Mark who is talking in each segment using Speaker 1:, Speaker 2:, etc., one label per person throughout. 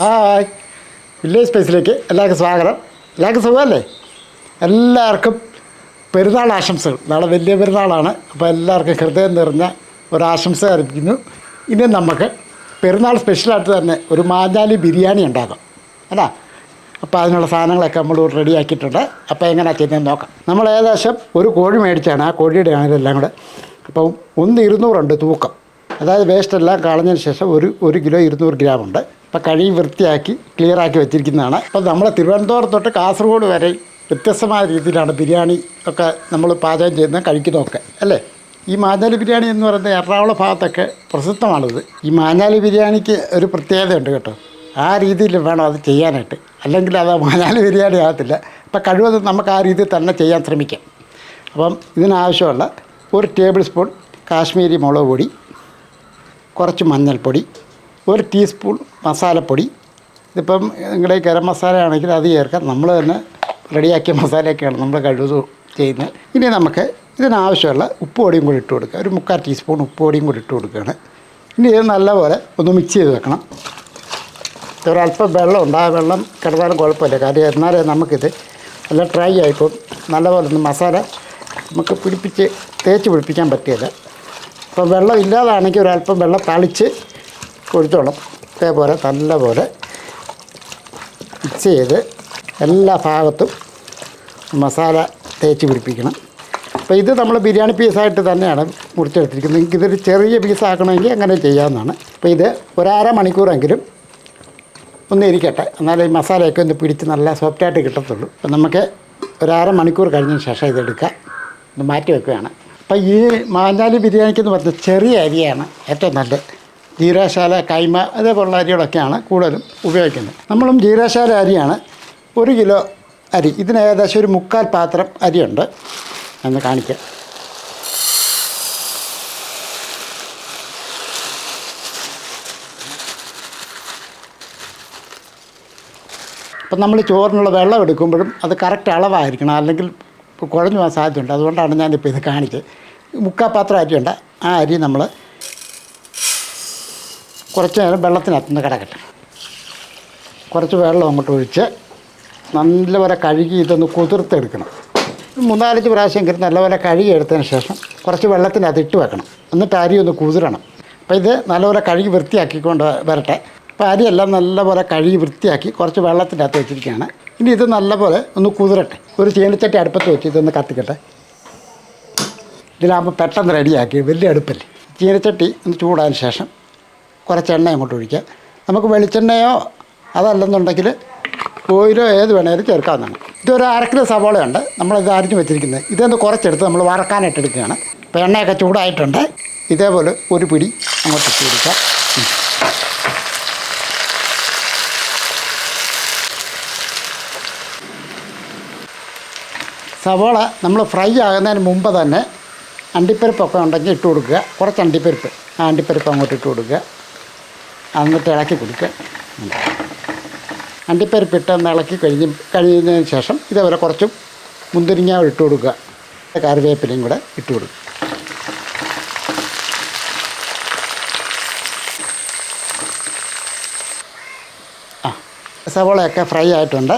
Speaker 1: Hi. Village സ്പേസിലേക്ക് എല്ലാവർക്കും സ്വാഗതം. എല്ലാവർക്കും സുഖമല്ലേ? എല്ലാവർക്കും പെരുന്നാൾ ആശംസകൾ. നാളെ വലിയ പെരുന്നാളാണ്. അപ്പോൾ എല്ലാവർക്കും ഹൃദയം നിറഞ്ഞ ഒരു ആശംസ അറിയിക്കുന്നു ഇനി നമുക്ക് പെരുന്നാൾ സ്പെഷ്യലായിട്ട് തന്നെ ഒരു മാഞ്ഞാലി ബിരിയാണി ഉണ്ടാക്കാം. അല്ല? അപ്പോൾ അതിനുള്ള സാധനങ്ങളൊക്കെ നമ്മൾ റെഡിയാക്കിയിട്ടുണ്ട് അപ്പോൾ എങ്ങനെയാണ് ചെയ്യുന്നത് നോക്കാം. നമ്മൾ ഏകദേശം ഒരു കോഴി മേടിച്ചാണ്. ആ കോഴിയുടെ ആണെല്ലാം കൂടെ. അപ്പം ഒന്ന് ഇരുന്നൂറുണ്ട് തൂക്കം. അതായത് വേസ്റ്റ് എല്ലാം കളഞ്ഞതിന് ശേഷം ഒരു ഒരു കിലോ ഇരുന്നൂറ് ഗ്രാം ഉണ്ട്. അപ്പം കഴുകി വൃത്തിയാക്കി ക്ലിയറാക്കി വെച്ചിരിക്കുന്നതാണ്. അപ്പം നമ്മൾ തിരുവനന്തപുരം തൊട്ട് കാസർഗോഡ് വരെ വ്യത്യസ്തമായ രീതിയിലാണ് ബിരിയാണി ഒക്കെ നമ്മൾ പാചകം ചെയ്യുന്നത് കഴിക്കുന്നതൊക്കെ. അല്ലേ? ഈ മാഞ്ഞാലി ബിരിയാണി എന്ന് പറയുന്നത് എറണാകുളം ഭാഗത്തൊക്കെ പ്രസിദ്ധമാണിത്. ഈ മാഞ്ഞാലി ബിരിയാണിക്ക് ഒരു പ്രത്യേകതയുണ്ട് കേട്ടോ. ആ രീതിയിൽ വേണം അത് ചെയ്യാനായിട്ട്. അല്ലെങ്കിൽ അത് മാഞ്ഞാലി ബിരിയാണി ആകത്തില്ല. അപ്പം കഴിവതും നമുക്ക് ആ രീതിയിൽ തന്നെ ചെയ്യാൻ ശ്രമിക്കാം. അപ്പം ഇതിനാവശ്യമുള്ള ഒരു ടേബിൾ സ്പൂൺ കാശ്മീരി മുളക് പൊടി കുറച്ച് മഞ്ഞൾപ്പൊടി ഒരു ടീസ്പൂൺ മസാലപ്പൊടി. ഇതിപ്പം നിങ്ങളുടെ ഗരം മസാല ആണെങ്കിൽ അത് ചേർക്കാം. നമ്മൾ തന്നെ റെഡിയാക്കിയ മസാലയൊക്കെയാണ് നമ്മൾ കഴിവ് ചെയ്യുന്നത്. ഇനി നമുക്ക് ഇതിനാവശ്യമുള്ള ഉപ്പ് പൊടിയും കൂടി ഇട്ട് കൊടുക്കുക. ഒരു മുക്കാൽ ടീസ്പൂൺ ഉപ്പ് പൊടിയും കൂടി ഇട്ട് കൊടുക്കുകയാണ്. ഇനി ഇത് നല്ലപോലെ ഒന്ന് മിക്സ് ചെയ്ത് വെക്കണം. ഒരല്പം വെള്ളമുണ്ട് ആ വെള്ളം കിടന്നാലും കുഴപ്പമില്ല. കാര്യം എന്നാലേ നമുക്കിത് നല്ല ഡ്രൈ ആയിപ്പോൾ നല്ലപോലെ ഒന്ന് മസാല നമുക്ക് പിടിപ്പിച്ച് തേച്ച് പിടിപ്പിക്കാൻ പറ്റില്ല. അപ്പോൾ വെള്ളം ഇല്ലാതാണെങ്കിൽ ഒരല്പം വെള്ളം തളിച്ച് ഒഴിച്ചോളാം ഇതേപോലെ നല്ലപോലെ മിക്സ് ചെയ്ത് എല്ലാ ഭാഗത്തും മസാല തേച്ച് പിടിപ്പിക്കണം. അപ്പോൾ ഇത് നമ്മൾ ബിരിയാണി പീസായിട്ട് തന്നെയാണ് മുറിച്ചെടുത്തിരിക്കുന്നത്. നിങ്ങൾക്ക് ഇതൊരു ചെറിയ പീസാക്കണമെങ്കിൽ അങ്ങനെ ചെയ്യാവുന്നതാണ്. അപ്പോൾ ഇത് ഒരര മണിക്കൂറെങ്കിലും ഒന്ന് ഇരിക്കട്ടെ. എന്നാലേ ഈ മസാലയൊക്കെ ഒന്ന് പിടിച്ച് നല്ല സോഫ്റ്റായിട്ട് കിട്ടത്തുള്ളൂ. അപ്പോൾ നമുക്ക് ഒരര മണിക്കൂർ കഴിഞ്ഞതിന് ശേഷം ഇതെടുക്കാം. ഇത് മാറ്റി വെക്കുകയാണ്. അപ്പം ഈ മാഞ്ഞാലി ബിരിയാണിക്ക് എന്ന് പറഞ്ഞാൽ ചെറിയ അരിയാണ് ഏറ്റവും നല്ലത്. ജീരാശാല കൈമ അതേപോലുള്ള അരികളൊക്കെയാണ് കൂടുതലും ഉപയോഗിക്കുന്നത്. നമ്മളും ജീരാശാല അരിയാണ്. ഒരു കിലോ അരി. ഇതിന് ഏകദേശം ഒരു മുക്കാൽ പാത്രം അരിയുണ്ട്. എന്ന് കാണിക്കാം. അപ്പം നമ്മൾ ചോറിനുള്ള വെള്ളം എടുക്കുമ്പോഴും അത് കറക്റ്റ് അളവായിരിക്കണം. അല്ലെങ്കിൽ കുഴഞ്ഞു പോകാൻ സാധ്യതയുണ്ട്. അതുകൊണ്ടാണ് ഞാനിപ്പോൾ ഇത് കാണിച്ചത്. മുക്കാൽ പാത്രം അരിയുണ്ട്. ആ അരി നമ്മൾ കുറച്ച് നേരം വെള്ളത്തിനകത്തുനിന്ന് കിടക്കട്ടെ കുറച്ച് വെള്ളം അങ്ങോട്ട് ഒഴിച്ച് നല്ലപോലെ കഴുകി ഇതൊന്ന് കുതിർത്തെടുക്കണം. മൂന്നാലഞ്ച് പ്രാവശ്യം കയറി നല്ലപോലെ കഴുകി എടുത്തതിന് ശേഷം കുറച്ച് വെള്ളത്തിനകത്ത് ഇട്ട് വെക്കണം. എന്നിട്ട് അരി ഒന്ന് കുതിരണം. അപ്പോൾ ഇത് നല്ലപോലെ കഴുകി വൃത്തിയാക്കിക്കൊണ്ട് വരട്ടെ. അപ്പോൾ അരിയെല്ലാം നല്ലപോലെ കഴുകി വൃത്തിയാക്കി കുറച്ച് വെള്ളത്തിന്റെ അകത്ത് വെച്ചിരിക്കുകയാണ്. ഇനി ഇത് നല്ലപോലെ ഒന്ന് കുതിരട്ടെ. ഒരു ചീനച്ചട്ടി അടുപ്പത്ത് വെച്ച് ഇതൊന്ന് കത്തിക്കട്ടെ. ഇതിലാകുമ്പോൾ പെട്ടെന്ന് റെഡിയാക്കി വലിയ അടുപ്പല്ലേ? ചീനച്ചട്ടി ഒന്ന് ചൂടായതിന് ശേഷം കുറച്ച് എണ്ണ അങ്ങോട്ട് ഒഴിക്കുക. നമുക്ക് വെളിച്ചെണ്ണയോ അതല്ലെന്നുണ്ടെങ്കിൽ ഓയിലോ ഏത് വേണേലും ചേർക്കാവുന്നതാണ്. ഇതൊരു അര കിലോ സവോളയുണ്ട്. നമ്മളിത് അരിഞ്ഞ് വെച്ചിരിക്കുന്നത്. ഇതൊന്ന് കുറച്ചെടുത്ത് നമ്മൾ വറക്കാനായിട്ട് എടുക്കുകയാണ്. അപ്പോൾ എണ്ണയൊക്കെ ചൂടായിട്ടുണ്ട്. ഇതേപോലെ ഒരു പിടി അങ്ങോട്ട് ഇട്ട് കൊടുക്കുക ഉം. സവോള നമ്മൾ ഫ്രൈ ആകുന്നതിന് മുമ്പ് തന്നെ അണ്ടിപ്പരിപ്പൊക്കെ ഉണ്ടെങ്കിൽ ഇട്ട് കൊടുക്കുക. കുറച്ച് അണ്ടിപ്പരിപ്പ്. ആ അണ്ടിപ്പരിപ്പ് അങ്ങോട്ട് ഇട്ട് കൊടുക്കുക. എന്നിട്ട് ഇളക്കി കൊടുക്കുക. അണ്ടിപ്പരിപ്പ് ഇട്ട് ഒന്ന് ഇളക്കി കഴിഞ്ഞ് കഴിയുന്നതിന് ശേഷം ഇതേപോലെ കുറച്ചും മുന്തിരിങ്ങ ഇട്ട് കൊടുക്കുക. കറിവേപ്പിലയും കൂടെ ഇട്ട് കൊടുക്കുക. ആ സവോളയൊക്കെ ഫ്രൈ ആയിട്ടുണ്ട്.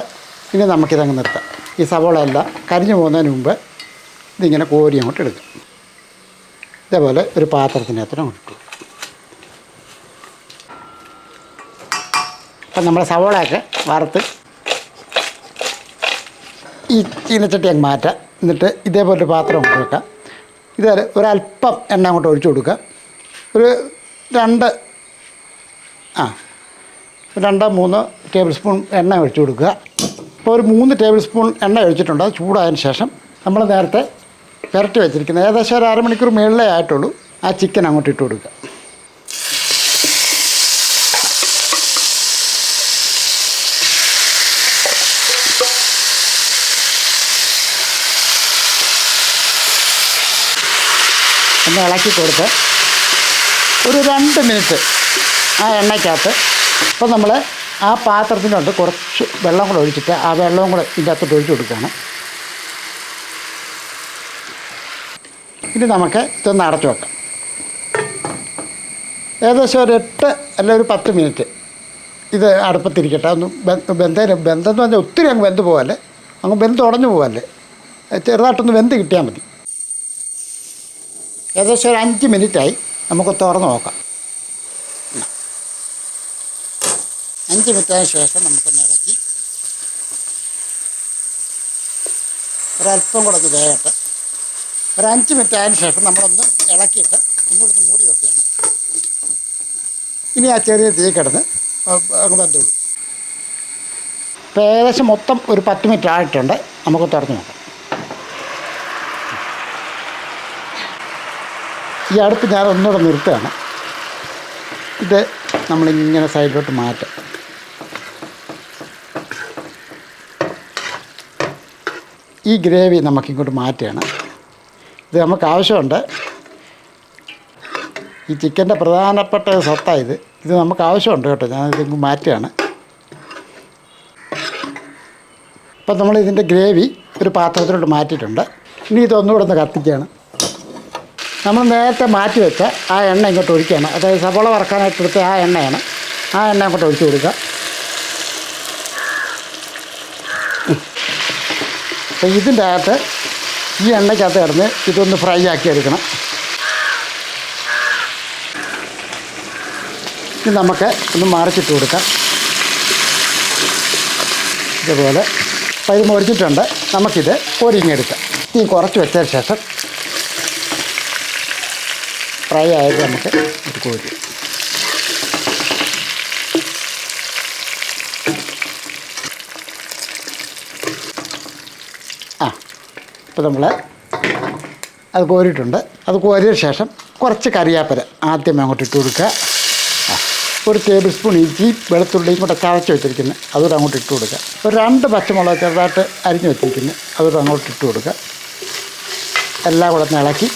Speaker 1: ഇനി നമുക്കിതങ്ങ് നിർത്താം. ഈ സവോളയെല്ലാം കരിഞ്ഞു പോകുന്നതിന് മുമ്പ് ഇതിങ്ങനെ കോരി അങ്ങോട്ട് എടുക്കും. ഇതേപോലെ ഒരു പാത്രത്തിനകത്തിന് ഇട്ടു. അപ്പം നമ്മൾ സവോളയൊക്കെ വറുത്ത് ഈ ചീനച്ചട്ടി അങ്ങ് മാറ്റാം. എന്നിട്ട് ഇതേപോലെ ഒരു പാത്രം കൊണ്ട് വെക്കാം. ഇത് ഒരല്പം എണ്ണ അങ്ങോട്ട് ഒഴിച്ചു കൊടുക്കുക. ഒരു രണ്ട് ആ രണ്ടോ മൂന്നോ ടേബിൾ സ്പൂൺ എണ്ണ ഒഴിച്ചു കൊടുക്കുക. അപ്പോൾ ഒരു മൂന്ന് ടേബിൾ സ്പൂൺ എണ്ണ ഒഴിച്ചിട്ടുണ്ട്. അത് ചൂടായതിന് ശേഷം നമ്മൾ നേരത്തെ പുരട്ടി വെച്ചിരിക്കുന്നത്. ഏകദേശം ഒരു അരമണിക്കൂർ മുകളിലേ ആയിട്ടുള്ളൂ. ആ ചിക്കൻ അങ്ങോട്ട് ഇട്ട് കൊടുക്കുക. ഒന്ന് ഇളക്കി കൊടുത്ത് ഒരു രണ്ട് മിനിറ്റ് ആ എണ്ണയ്ക്കകത്ത് അപ്പോൾ നമ്മൾ ആ പാത്രത്തിനകത്ത് കുറച്ച് വെള്ളം കൂടെ ഒഴിച്ചിട്ട് ആ വെള്ളവും കൂടെ ഇതിന്റെ അകത്തോട്ട് ഒഴിച്ച് കൊടുക്കുകയാണ്. ഇനി നമുക്ക് ഇതൊന്ന് അടച്ചു വെക്കാം. ഏകദേശം ഒരു എട്ട് അല്ല ഒരു പത്ത് മിനിറ്റ് ഇത് അടുപ്പത്തിരിക്കട്ടെ. ഒന്ന് ബന്ധം ബന്ധം എന്ന് പറഞ്ഞാൽ ഒത്തിരി അങ്ങ് വെന്ത് പോകല്ലേ അങ്ങ് ബന്ധം ഉടഞ്ഞു പോകല്ലേ ചെറുതായിട്ടൊന്ന് വെന്ത് കിട്ടിയാൽ മതി. ഏകദേശം ഒരു അഞ്ച് മിനിറ്റായി നമുക്ക് തുറന്ന് നോക്കാം. അഞ്ച് മിനിറ്റിന് ശേഷം നമുക്കൊന്ന് ഇളക്കി. ഒരല്പം കൂടെ ഒന്ന് വേകട്ടെ. ഒരു അഞ്ച് മിനിറ്റ് ആയതിനു ശേഷം നമ്മളൊന്ന് ഇളക്കിയിട്ട് ഒന്നുകൂടെ മൂടി വെക്കുകയാണ്. ഇനി ആ ചെറിയ തീ കിടന്ന് വെന്തോളൂ ഇപ്പോൾ ഏകദേശം മൊത്തം ഒരു പത്ത് മിനിറ്റ് ആയിട്ടുണ്ട്. നമുക്ക് തുറന്നു നോക്കാം. ഈ അടുത്ത് ഞാൻ ഒന്നുകൂടെ നിർത്തുകയാണ്. ഇത് നമ്മളിങ്ങനെ സൈഡിലോട്ട് മാറ്റാം. ഈ ഗ്രേവി നമുക്കിങ്ങോട്ട് മാറ്റുകയാണ്. ഇത് നമുക്ക് ആവശ്യമുണ്ട്. ഈ ചിക്കന്റെ പ്രധാനപ്പെട്ട സ്വത്താണ് ഇത്. ഇത് നമുക്ക് ആവശ്യമുണ്ട് കേട്ടോ. ഞാൻ ഇങ്ങ് മാറ്റുകയാണ്. അപ്പം നമ്മൾ ഇതിന്റെ ഗ്രേവി ഒരു പാത്രത്തിലോട്ട് മാറ്റിയിട്ടുണ്ട്. ഇനി ഇതൊന്നുകൂടെ ഒന്ന് കത്തിക്കുകയാണ്. നമ്മൾ നേരത്തെ മാറ്റി വെച്ച ആ എണ്ണ ഇങ്ങോട്ട് ഒഴിക്കുകയാണ്. അതായത് സവോള വറക്കാനായിട്ട് എടുത്ത ആ എണ്ണയാണ്. ആ എണ്ണ അങ്ങോട്ട് ഒഴിച്ചു കൊടുക്കുക. അപ്പം ഇതിന്റെ അകത്ത് ഈ എണ്ണയ്ക്കകത്ത് കിടന്ന് ഇതൊന്ന് ഫ്രൈ ആക്കി എടുക്കണം. ഇത് നമുക്ക് ഒന്ന് മറിച്ചിട്ട് കൊടുക്കാം. ഇതുപോലെ. അപ്പോൾ ഇത് മുറിച്ചിട്ടുണ്ട്. നമുക്കിത് പൊരിഞ്ഞെടുക്കാം. തീ കുറച്ച് വെച്ചതിന് ശേഷം ഫ്രൈ ആയത് നമുക്ക് ഇത് കോരി ഇപ്പോൾ നമ്മൾ അത് കോരിയിട്ടുണ്ട്. അത് കോരിയ ശേഷം കുറച്ച് കറിയാപ്പര ആദ്യം അങ്ങോട്ട് ഇട്ട് കൊടുക്കുക. ഒരു ടേബിൾ സ്പൂൺ ഇഞ്ചി വെളുത്തുള്ളിയും കൂടെ ചതച്ച് വെച്ചിരിക്കുന്നത് അതുകൂടെ അങ്ങോട്ട് ഇട്ട് കൊടുക്കുക. ഒരു രണ്ട് പച്ചമുളക് ചെറുതായിട്ട് അരിഞ്ഞ് വെച്ചിരിക്കുന്നത് അതുകൂടെ അങ്ങോട്ട് ഇട്ട് കൊടുക്കുക. എല്ലാം കൂടെ ഒന്ന് ഇളക്കി.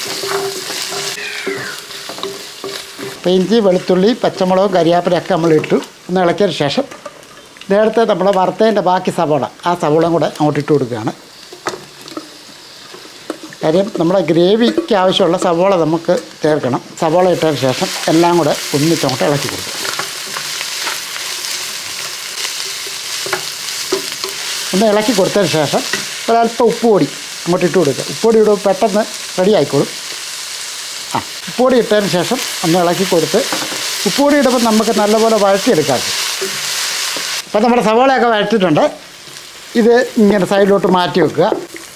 Speaker 1: അപ്പോൾ ഇഞ്ചി വെളുത്തുള്ളി പച്ചമുളകും കരിയാപ്പരയൊക്കെ നമ്മൾ ഇട്ടു. ഒന്ന് ഇളക്കിയതിന് ശേഷം നേരത്തെ നമ്മൾ വറുത്തതിന്റെ ബാക്കി സവോള ആ സവോളയും കൂടെ അങ്ങോട്ട് ഇട്ട് കൊടുക്കുകയാണ്. കാര്യം നമ്മുടെ ഗ്രേവിക്ക് ആവശ്യമുള്ള സവോള നമുക്ക് ചേർക്കണം. സവോള ഇട്ടതിന് ശേഷം എല്ലാം കൂടെ ഒന്നിച്ചങ്ങോട്ട് ഇളക്കി കൊടുക്കും. ഒന്ന് ഇളക്കി കൊടുത്തതിന് ശേഷം ഒരല്പം ഉപ്പ് പൊടി അങ്ങോട്ട് ഇട്ട് കൊടുക്കുക. ഉപ്പ് പൊടി ഇടുമ്പോൾ പെട്ടെന്ന് റെഡി ആയിക്കോളും. ആ ഉപ്പുപൊടി ഇട്ടതിന് ശേഷം ഒന്ന് ഇളക്കി കൊടുത്ത് ഉപ്പുപൊടി ഇടുമ്പോൾ നമുക്ക് നല്ലപോലെ വഴറ്റിയെടുക്കാം അപ്പോൾ നമ്മുടെ സവോളയൊക്കെ വഴറ്റിയിട്ടുണ്ട്. ഇത് ഇങ്ങനെ സൈഡിലോട്ട് മാറ്റി വെക്കുക.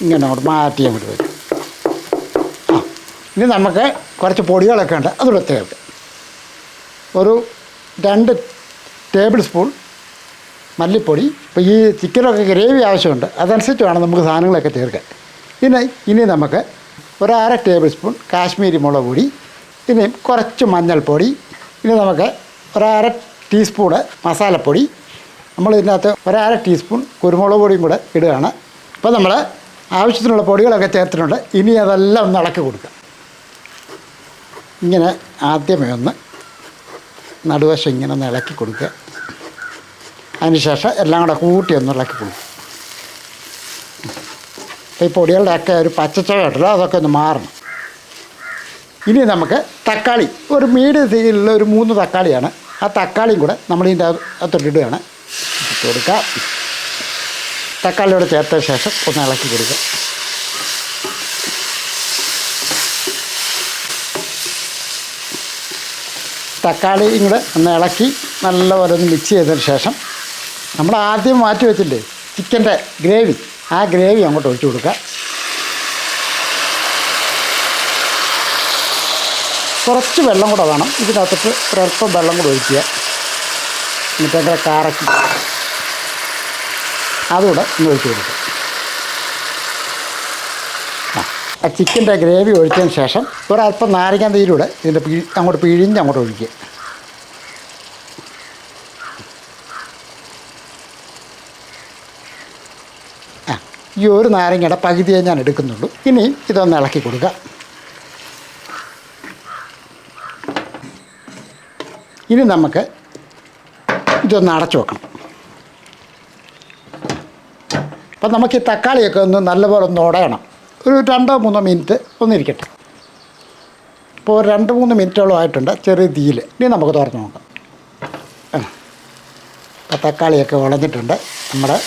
Speaker 1: ഇങ്ങനെ അങ്ങോട്ട് മാറ്റി അങ്ങോട്ട് വരും. ഇനി നമുക്ക് കുറച്ച് പൊടികളൊക്കെ ഉണ്ട്. അതുകൂടെ ചേർക്കാം ഒരു രണ്ട് ടേബിൾ സ്പൂൺ മല്ലിപ്പൊടി. ഇപ്പോൾ ഈ ചിക്കനൊക്കെ ഗ്രേവി ആവശ്യമുണ്ട്. അതനുസരിച്ച് വേണം നമുക്ക് സാധനങ്ങളൊക്കെ ചേർക്കാൻ. ഇനി ഇനി നമുക്ക് ഒരു അര ടേബിൾ സ്പൂൺ കാശ്മീരി മുളക് പൊടി. ഇനി കുറച്ച് മഞ്ഞൾപ്പൊടി. ഇനി നമുക്ക് ഒരു അര മസാലപ്പൊടി. നമ്മൾ ഇതിനകത്ത് ഒരു അര ടീസ്പൂൺ കുരുമുളക് പൊടിയും കൂടെ ഇടുകയാണ്. അപ്പോൾ നമ്മൾ ആവശ്യത്തിനുള്ള പൊടികളൊക്കെ ചേർത്തിട്ടുണ്ട്. ഇനി അതെല്ലാം ഒന്ന് ഇളക്കി കൊടുക്കുക ഇങ്ങനെ ആദ്യമേ ഒന്ന് നടുവശം ഇങ്ങനെ ഒന്ന് ഇളക്കി കൊടുക്കുക. അതിനുശേഷം എല്ലാം കൂടെ കൂട്ടി ഒന്ന് ഇളക്കി കൊടുക്കും ഈ പൊടികളുടെയൊക്കെ ഒരു പച്ചച്ചവ ഉണ്ടല്ലോ അതൊക്കെ ഒന്ന് മാറണം. ഇനി നമുക്ക് തക്കാളി ഒരു മീഡിയം തീയിലുള്ള ഒരു മൂന്ന് തക്കാളിയാണ്. ആ തക്കാളിയും കൂടെ നമ്മളിതിന്റെ അകത്തോട്ടിടുകയാണ് കൊടുക്കുക തക്കാളിയോട് ചേർത്ത ശേഷം ഒന്ന് ഇളക്കി കൊടുക്കുക. തക്കാളിയും കൂടെ ഒന്ന് ഇളക്കി നല്ലപോലെ ഒന്ന് മിക്സ് ചെയ്തതിന് ശേഷം നമ്മൾ ആദ്യം മാറ്റി വെച്ചില്ലേ ചിക്കന്റെ ഗ്രേവി ആ ഗ്രേവി അങ്ങോട്ട് ഒഴിച്ചു കൊടുക്കുക. കുറച്ച് വെള്ളം കൂടെ വേണം. ഇതിനകത്തിട്ട് ഒരല്പം വെള്ളം കൂടെ ഒഴിക്കുക. എന്നിട്ട് അങ്ങനെ കാറക്കി അതുകൂടെ ഒന്ന് ഒഴിച്ചു കൊടുക്കുക ആ ആ ചിക്കന്റെ ഗ്രേവി ഒഴിച്ചതിന് ശേഷം ഒരല്പം നാരങ്ങ നീരൂടെ ഇതിന്റെ പിഴി അങ്ങോട്ട് പിഴിഞ്ഞ് അങ്ങോട്ട് ഒഴിക്കുക. ആ ഈ ഒരു നാരങ്ങയുടെ പകുതിയെ ഞാൻ എടുക്കുന്നുള്ളൂ. ഇനി ഇതൊന്ന് ഇളക്കി കൊടുക്കുക. ഇനി നമുക്ക് ഇതൊന്ന് അടച്ചു വെക്കണം. അപ്പം നമുക്ക് ഈ തക്കാളിയൊക്കെ ഒന്ന് നല്ലപോലെ ഒന്ന് ഉടയണം. ഒരു രണ്ടോ മൂന്നോ മിനിറ്റ് ഒന്നിരിക്കട്ടെ. ഇപ്പോൾ രണ്ട് മൂന്ന് മിനിറ്റോളം ആയിട്ടുണ്ട്. ചെറിയ തീയിൽ. ഇനി നമുക്ക് തുറന്ന് നോക്കാം. ആ. തക്കാളിയൊക്കെ വളഞ്ഞിട്ടുണ്ട്. നമ്മുടെ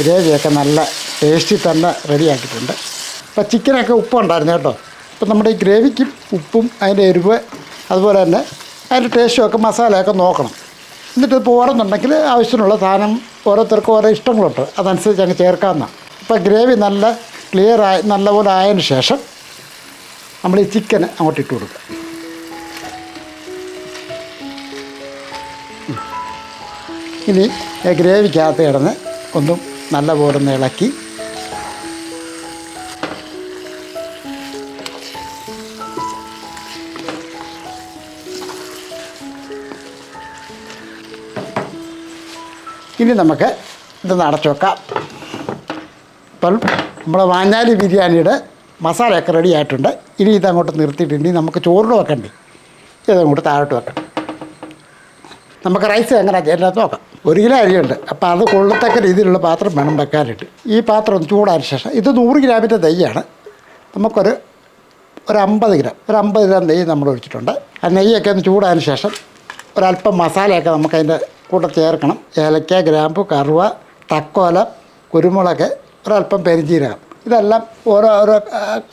Speaker 1: ഗ്രേവിയൊക്കെ നല്ല ടേസ്റ്റി തന്നെ റെഡിയാക്കിയിട്ടുണ്ട്. അപ്പോൾ ചിക്കനൊക്കെ ഉപ്പുണ്ടായിരുന്നു കേട്ടോ. അപ്പോൾ നമ്മുടെ ഈ ഗ്രേവിക്കും ഉപ്പും അതിന്റെ എരിവ് അതുപോലെ തന്നെ അതിന്റെ ടേസ്റ്റും ഒക്കെ മസാലയൊക്കെ നോക്കണം. എന്നിട്ട് പോകണമെന്നുണ്ടെങ്കിൽ ആവശ്യത്തിനുള്ള സാധനം ഓരോരുത്തർക്കും ഓരോ ഇഷ്ടങ്ങളുണ്ട്. അതനുസരിച്ച് അങ്ങ് ചേർക്കാവുന്നതാണ്. അപ്പോൾ ഗ്രേവി നല്ല ക്ലിയർ ആയി നല്ലപോലെ ആയതിന് ശേഷം നമ്മൾ ഈ ചിക്കൻ അങ്ങോട്ട് ഇട്ട് കൊടുക്കുക. ഇനി ഗ്രേവിക്കകത്ത് കിടന്ന് ഒന്നും നല്ലപോലെ ഒന്ന് ഇളക്കി. ഇനി നമുക്ക് ഇത് അടച്ചു വെക്കാം. ഇപ്പം നമ്മുടെ വാഞ്ഞാലി ബിരിയാണിയുടെ മസാലയൊക്കെ റെഡി ആയിട്ടുണ്ട്. ഇനി ഇതങ്ങോട്ട് നിർത്തിയിട്ടുണ്ട് നമുക്ക് ചോറിന് വെക്കണ്ടേ. ഇതങ്ങോട്ട് താഴോട്ട് വെക്കണം നമുക്ക് റൈസ് എങ്ങനെ ചേരുന്നത് നോക്കാം. ഒരു കിലോ അരിയുണ്ട്. അപ്പോൾ അത് കൊള്ളത്തക്ക രീതിയിലുള്ള പാത്രം വേണം വെക്കാനായിട്ട്. ഈ പാത്രം ഒന്ന് ചൂടായ ശേഷം ഇത് നൂറ് ഗ്രാമിന്റെ നെയ്യാണ്. നമുക്കൊരു ഒരു അമ്പത് ഗ്രാം ഒരു അമ്പത് ഗ്രാം നെയ്യ് നമ്മൾ ഒഴിച്ചിട്ടുണ്ട്. ആ നെയ്യൊക്കെ ഒന്ന് ചൂടായതിന് ശേഷം ഒരല്പം മസാലയൊക്കെ നമുക്ക് അതിന്റെ കൂടെ ചേർക്കണം. ഏലക്ക ഗ്രാമ്പു കറുവ തക്കോല കുരുമുളക് ഒരല്പം പെരിഞ്ചീരകം. ഇതെല്ലാം ഓരോ ഓരോ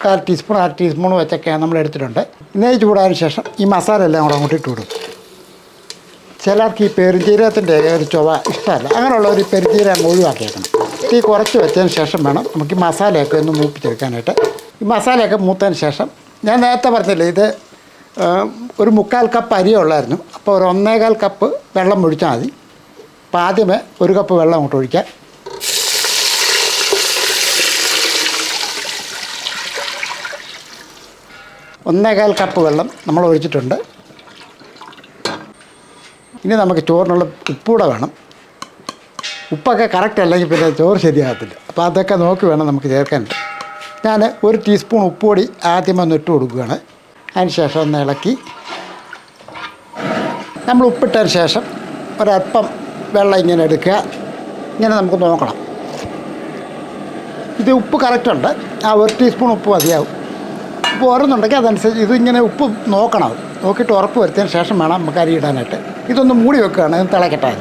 Speaker 1: കാൽ ടീസ്പൂൺ അര ടീസ്പൂൺ വെച്ചൊക്കെയാണ് നമ്മൾ എടുത്തിട്ടുണ്ട്. നെയ്യ് ചൂടാൻ ശേഷം ഈ മസാല എല്ലാം കൂടെ അങ്ങോട്ട് ഇട്ട് കൊടുക്കും. ചിലർക്ക് ഈ പെരുംജീരകത്തിന്റെ ഒരു ചുവ ഇഷ്ടമല്ല. ഒരു പെരുംജീരകം ഒഴിവാക്കിയേക്കണം. തീ കുറച്ച് വെച്ചതിന് ശേഷം വേണം നമുക്ക് ഈ മസാലയൊക്കെ ഒന്ന് മൂപ്പിച്ചെടുക്കാനായിട്ട്. ഈ മസാലയൊക്കെ മൂത്തതിന് ശേഷം ഞാൻ നേരത്തെ പറഞ്ഞില്ലേ ഇത് ഒരു മുക്കാൽ കപ്പ് അരി ഉള്ളായിരുന്നു. അപ്പോൾ ഒരു ഒന്നേകാൽ കപ്പ് വെള്ളം ഒഴിച്ചാൽ മതി. അപ്പോൾ ആദ്യമേ ഒരു കപ്പ് വെള്ളം അങ്ങോട്ട് ഒഴിക്കാം. ഒന്നേകാൽ കപ്പ് വെള്ളം നമ്മൾ ഒഴിച്ചിട്ടുണ്ട്. ഇനി നമുക്ക് ചോറിനുള്ള ഉപ്പൂടെ വേണം. ഉപ്പൊക്കെ കറക്റ്റ് അല്ലെങ്കിൽ പിന്നെ ചോറ് ശരിയാകത്തില്ല. അപ്പോൾ അതൊക്കെ നോക്കി വേണം നമുക്ക് ചേർക്കാൻ ഞാൻ ഒരു ടീസ്പൂൺ ഉപ്പുപൊടി ആദ്യം ഒന്ന് ഇട്ട് കൊടുക്കുകയാണ്. അതിന് ശേഷം ഒന്ന് ഇളക്കി. നമ്മൾ ഉപ്പിട്ടതിന് ശേഷം ഒരല്പം വെള്ളം ഇങ്ങനെ എടുക്കുക. ഇങ്ങനെ നമുക്ക് നോക്കണം. ഇത് ഉപ്പ് കറക്റ്റുണ്ട് ആ ഒരു ടീസ്പൂൺ ഉപ്പ് മതിയാവും. ഉപ്പ് ഓരോന്നുണ്ടെങ്കിൽ അതനുസരിച്ച് ഇതിങ്ങനെ ഉപ്പ് നോക്കണം. നോക്കിയിട്ട് ഉറപ്പ് വരുത്തിയതിന് ശേഷം വേണം നമുക്ക് അരി ഇടാനായിട്ട്. ഇതൊന്ന് മൂടി വെക്കുകയാണ് ഇത് തിളക്കട്ടെ.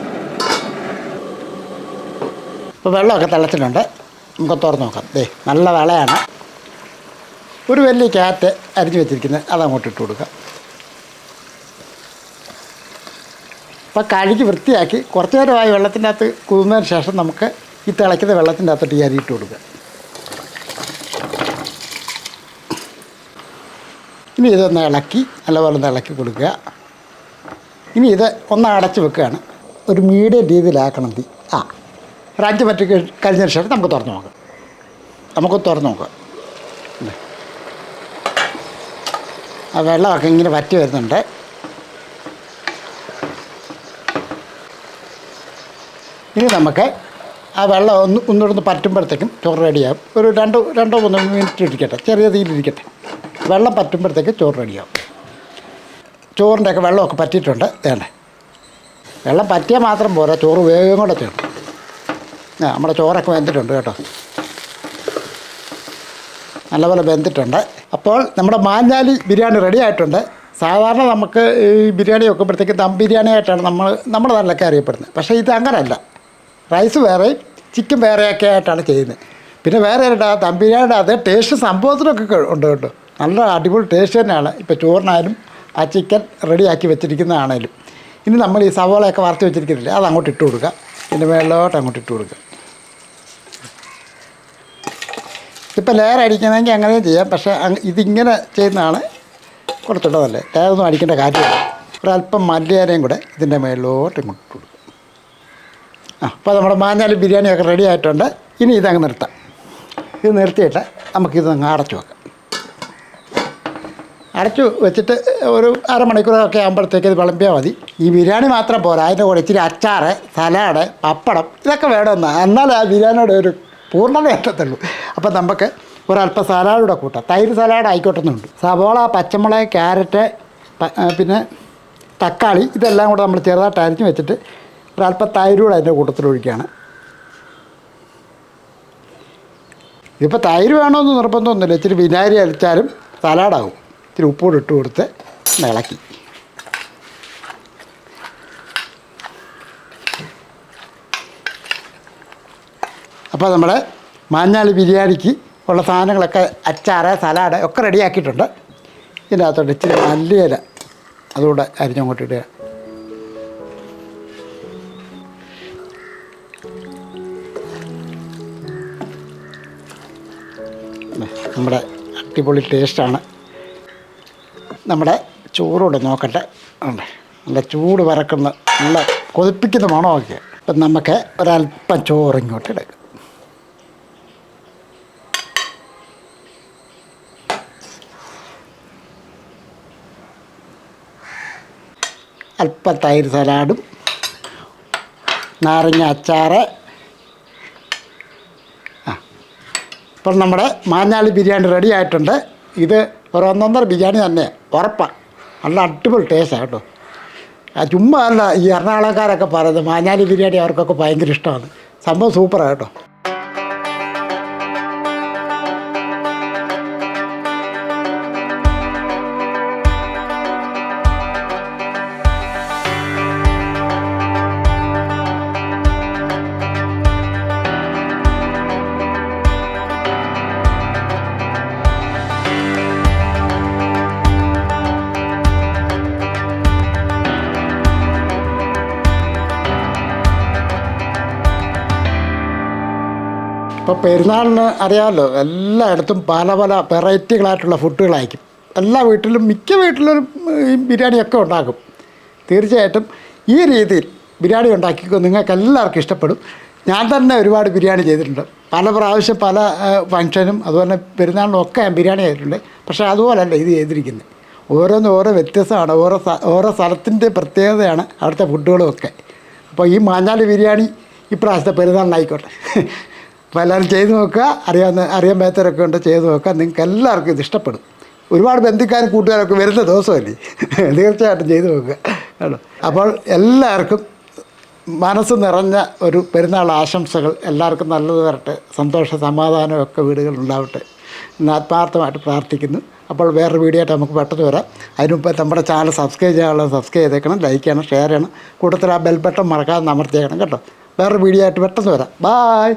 Speaker 1: ഇപ്പോൾ വെള്ളമൊക്കെ തിളച്ചിട്ടുണ്ട്. നമുക്ക് തുറന്ന് നോക്കാം. ദേ നല്ല വിളയാണ്. ഒരു വലിയ ക്യാറ്റ് അരിഞ്ഞു വെച്ചിരിക്കുന്നത് അത് അങ്ങോട്ട് ഇട്ട് കൊടുക്കുക അപ്പോൾ കഴുകി വൃത്തിയാക്കി കുറച്ച് നേരമായി വെള്ളത്തിന്റെ അകത്ത് കുതിർന്നതിന് ശേഷം നമുക്ക് ഈ തിളയ്ക്കുന്ന വെള്ളത്തിന്റെ അകത്തോട്ട് ഈ അരി ഇട്ട് കൊടുക്കുക ഇനി ഇതൊന്ന് ഇളക്കി നല്ലപോലെ ഒന്ന് ഇളക്കി കൊടുക്കുക. ഇനി ഇത് ഒന്ന് അടച്ചു വെക്കുകയാണ്. ഒരു മീഡിയം രീതിയിലാക്കണം തീ ആ ഒരു അഞ്ച് മിനിറ്റ് കഴിഞ്ഞതിന് ശേഷം നമുക്ക് തുറന്ന് നോക്കാം. നമുക്ക് തുറന്ന് നോക്കാം. ആ വെള്ളമൊക്കെ ഇങ്ങനെ വറ്റി വരുന്നുണ്ട്. ഇനി നമുക്ക് ആ വെള്ളം ഒന്ന് ഒന്നുകൂടെ പറ്റുമ്പോഴത്തേക്കും ചോറ് റെഡിയാകും ഒരു രണ്ടോ രണ്ടോ മൂന്നോ മിനിറ്റ് ഇരിക്കട്ടെ. ചെറിയ തീയിലിരിക്കട്ടെ വെള്ളം പറ്റുമ്പോഴത്തേക്ക് ചോറ് റെഡിയാവും. ചോറിന്റെ ഒക്കെ വെള്ളമൊക്കെ പറ്റിയിട്ടുണ്ട്. വേണ്ടേ വെള്ളം പറ്റിയാൽ മാത്രം പോരാ. ചോറ് വേഗം കൂടെ ചെയ്യണം ആ നമ്മുടെ ചോറൊക്കെ വെന്തിട്ടുണ്ട് കേട്ടോ. നല്ലപോലെ വെന്തിട്ടുണ്ട്. അപ്പോൾ നമ്മുടെ മാഞ്ഞാലി ബിരിയാണി റെഡി ആയിട്ടുണ്ട്. സാധാരണ നമുക്ക് ഈ ബിരിയാണി വെക്കുമ്പോഴത്തേക്ക് ദം ബിരിയാണി ആയിട്ടാണ് നമ്മൾ നമ്മുടെ നാട്ടിലൊക്കെ അറിയപ്പെടുന്നത്. പക്ഷേ ഇത് അങ്ങനെയല്ല റൈസ് വേറെയും ചിക്കൻ വേറെയൊക്കെ ആയിട്ടാണ് ചെയ്യുന്നത്. പിന്നെ വേറെ ദം ബിരിയാണിയുടെ അതേ ടേസ്റ്റ് സംഭവത്തിനൊക്കെ ഉണ്ട് കേട്ടോ. നല്ല അടിപൊളി ടേസ്റ്റ് തന്നെയാണ്. ഇപ്പോൾ ചോറിനായാലും ആ ചിക്കൻ റെഡിയാക്കി വെച്ചിരിക്കുന്നതാണേലും. ഇനി നമ്മൾ ഈ സവാളയൊക്കെ വറുത്ത് വെച്ചിരിക്കുന്നില്ല അത് അങ്ങോട്ട് ഇട്ട് കൊടുക്കുക. ഇതിന്റെ മേളിലോട്ട് അങ്ങോട്ട് ഇട്ട് കൊടുക്കുക. ഇപ്പോൾ ലെയർ അടിക്കണമെങ്കിൽ അങ്ങനെയും ചെയ്യാം. പക്ഷേ ഇതിങ്ങനെ ചെയ്യുന്നതാണ് കുറച്ചുകൂടെ നല്ലത് ലെയറൊന്നും അടിക്കേണ്ട കാര്യമില്ല. ഒരല്പം മല്ലിയാരയും കൂടെ ഇതിന്റെ മേളിലോട്ട് ഇങ്ങോട്ട് ഇട്ട് കൊടുക്കും ആ അപ്പോൾ നമ്മുടെ മാഞ്ഞാലി ബിരിയാണിയൊക്കെ റെഡി ആയിട്ടുണ്ട്. ഇനി ഇതങ്ങ് നിർത്താം. ഇത് നിർത്തിയിട്ട് നമുക്കിത് അങ്ങ് അടച്ചു വെക്കാം. അടച്ചു വെച്ചിട്ട് ഒരു അരമണിക്കൂറൊക്കെ ആകുമ്പോഴത്തേക്ക് ഇത് വിളമ്പിയാൽ മതി. ഈ ബിരിയാണി മാത്രം പോരാ. അതിന്റെ കൂടെ ഇച്ചിരി അച്ചാറ് സലാഡ് പപ്പടം ഇതൊക്കെ വേണമെന്ന് എന്നാലേ ആ ബിരിയാണിയുടെ ഒരു പൂർണത എത്തത്തുള്ളൂ അപ്പം നമുക്ക് ഒരല്പം സലാഡ് കൂടെ കൂട്ടാം. തൈര് സലാഡ് ആയിക്കോട്ടെ എന്നുണ്ട് സവോള പച്ചമുളക് ക്യാരറ്റ് പിന്നെ തക്കാളി ഇതെല്ലാം കൂടെ നമ്മൾ ചെറുതായിട്ട് അരിഞ്ഞ് വെച്ചിട്ട് ഒരല്പം തൈര് കൂടെ അതിന്റെ കൂട്ടത്തിൽ ഒഴിക്കുകയാണ്. ഇതിപ്പോൾ തൈര് വേണമെന്ന് നിർബന്ധമൊന്നുമില്ല. ഇച്ചിരി വിനാഗിരി അരിച്ചാലും സലാഡാവും. ഇച്ചിരി ഉപ്പൂടെ ഇട്ട് കൊടുത്ത് ഇളക്കി. അപ്പോൾ നമ്മൾ മാഞ്ഞാളി ബിരിയാണിക്ക് ഉള്ള സാധനങ്ങളൊക്കെ അച്ചാറ് സലാഡ് ഒക്കെ റെഡിയാക്കിയിട്ടുണ്ട് ഇതിനകത്തോട്ട് ഇച്ചിരി മല്ലിയില അതുകൂടെ അരിഞ്ഞങ്ങോട്ട് ഇടുക. നമ്മുടെ അടിപൊളി ടേസ്റ്റാണ് നമ്മുടെ ചോറോട് നോക്കട്ടെ. ഉണ്ട് നല്ല ചൂട് വരക്കുന്ന നല്ല കൊതിപ്പിക്കുന്ന മണമൊക്കെ. അപ്പം നമുക്ക് ഒരല്പം ചോറ് ഇങ്ങോട്ട് എടുക്കാം അല്പം തൈര് സലാഡും നാരങ്ങ അച്ചാറ്. ആ. ഇപ്പം നമ്മുടെ മാഞ്ഞാളി ബിരിയാണി റെഡി ആയിട്ടുണ്ട്. ഇത് ഒരു ഒന്നൊന്നര ബിരിയാണി തന്നെ ഉറപ്പാണ് നല്ല അടിപൊളി ടേസ്റ്റാണ് കേട്ടോ. ചുമ്മാ അല്ല ഈ എറണാകുളക്കാരൊക്കെ പറയുന്നത് മാഞ്ഞാലി ബിരിയാണി അവർക്കൊക്കെ ഭയങ്കര ഇഷ്ടമാണ്. സംഭവം സൂപ്പറാണ് കേട്ടോ. ഇപ്പോൾ പെരുന്നാളിന് അറിയാമല്ലോ എല്ലായിടത്തും പല പല വെറൈറ്റികളായിട്ടുള്ള ഫുഡുകളായിരിക്കും. എല്ലാ വീട്ടിലും മിക്ക വീട്ടിലും ഈ ബിരിയാണിയൊക്കെ ഉണ്ടാക്കും. തീർച്ചയായിട്ടും ഈ രീതിയിൽ ബിരിയാണി ഉണ്ടാക്കിക്കോ നിങ്ങൾക്ക് എല്ലാവർക്കും ഇഷ്ടപ്പെടും. ഞാൻ തന്നെ ഒരുപാട് ബിരിയാണി ചെയ്തിട്ടുണ്ട്. പല പ്രാവശ്യം പല ഫങ്ഷനും അതുപോലെ പെരുന്നാളിനും ഒക്കെ ഞാൻ ബിരിയാണി ചെയ്തിട്ടുണ്ട്. പക്ഷേ അതുപോലല്ല ഇത് ചെയ്തിരിക്കുന്നത്. ഓരോന്ന് ഓരോ വ്യത്യസ്തമാണ്. ഓരോ ഓരോ സ്ഥലത്തിന്റെ പ്രത്യേകതയാണ് അവിടുത്തെ ഫുഡുകളും ഒക്കെ. അപ്പോൾ ഈ മാഞ്ഞാലി ബിരിയാണി ഇപ്രാവശ്യത്തെ പെരുന്നാളിനായിക്കോട്ടെ. അപ്പോൾ എല്ലാവരും ചെയ്ത് നോക്കുക. അറിയാവുന്ന അറിയാൻ മേത്തരൊക്കെ ഉണ്ട് ചെയ്ത് നോക്കുക. നിങ്ങൾക്ക് എല്ലാവർക്കും ഇത് ഇഷ്ടപ്പെടും. ഒരുപാട് ബന്ധുക്കാരും കൂട്ടുകാരൊക്കെ വരുന്ന ദിവസമല്ലേ? തീർച്ചയായിട്ടും ചെയ്ത് നോക്കുക. കേട്ടോ? അപ്പോൾ എല്ലാവർക്കും മനസ്സ് നിറഞ്ഞ ഒരു പെരുന്നാൾ ആശംസകൾ. എല്ലാവർക്കും നല്ലത് വരട്ടെ. സന്തോഷ സമാധാനമൊക്കെ വീടുകളിൽ ഉണ്ടാവട്ടെ എന്ന് ആത്മാർത്ഥമായിട്ട് പ്രാർത്ഥിക്കുന്നു. അപ്പോൾ വേറൊരു വീഡിയോ ആയിട്ട് നമുക്ക് പെട്ടെന്ന് വരാം. അതിന് മുമ്പ് നമ്മുടെ ചാനൽ സബ്സ്ക്രൈബ് ചെയ്യാനുള്ളത് സബ്സ്ക്രൈബ് ചെയ്തേക്കണം. ലൈക്ക് ചെയ്യണം ഷെയർ ചെയ്യണം. കൂട്ടത്തിൽ ആ ബെൽ ബട്ടൺ മറക്കാതെ അമർത്തിയേക്കണം. കേട്ടോ? വേറൊരു വീഡിയോ ആയിട്ട് പെട്ടെന്ന് വരാം. ബായ്